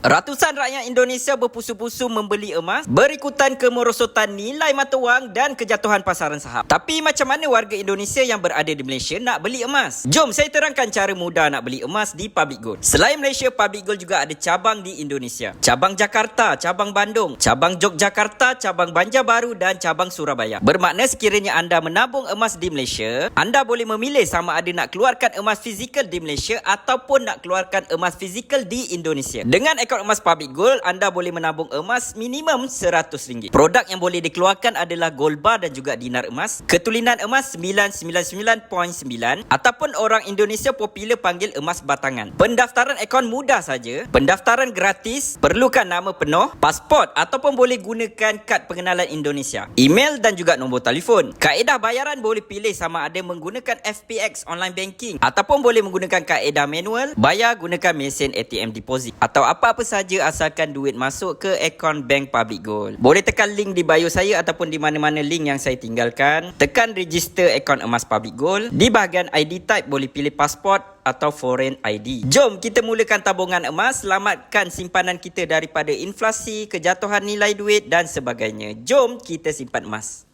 Ratusan rakyat Indonesia berpusu-pusu membeli emas berikutan kemerosotan nilai mata wang dan kejatuhan pasaran saham. Tapi macam mana warga Indonesia yang berada di Malaysia nak beli emas? Jom saya terangkan cara mudah nak beli emas di Public Gold. Selain Malaysia, Public Gold juga ada cabang di Indonesia. Cabang Jakarta, cabang Bandung, cabang Yogyakarta, cabang Banjarbaru dan cabang Surabaya. Bermakna sekiranya anda menabung emas di Malaysia, anda boleh memilih sama ada nak keluarkan emas fizikal di Malaysia ataupun nak keluarkan emas fizikal di Indonesia. Dengan akaun emas Public Gold, anda boleh menabung emas minimum RM100. Produk yang boleh dikeluarkan adalah gold bar dan juga dinar emas, ketulinan emas 999.9 ataupun orang Indonesia popular panggil emas batangan. Pendaftaran akaun mudah saja, pendaftaran gratis, perlukan nama penuh, pasport ataupun boleh gunakan kad pengenalan Indonesia, email dan juga nombor telefon. Kaedah bayaran boleh pilih sama ada menggunakan FPX online banking ataupun boleh menggunakan kaedah manual, bayar gunakan mesin ATM deposit atau apa-apa apa saja asalkan duit masuk ke akaun bank Public Gold. Boleh tekan link di bio saya ataupun di mana-mana link yang saya tinggalkan. Tekan register akaun emas Public Gold. Di bahagian ID type boleh pilih pasport atau foreign ID. Jom kita mulakan tabungan emas, selamatkan simpanan kita daripada inflasi, kejatuhan nilai duit dan sebagainya. Jom kita simpan emas.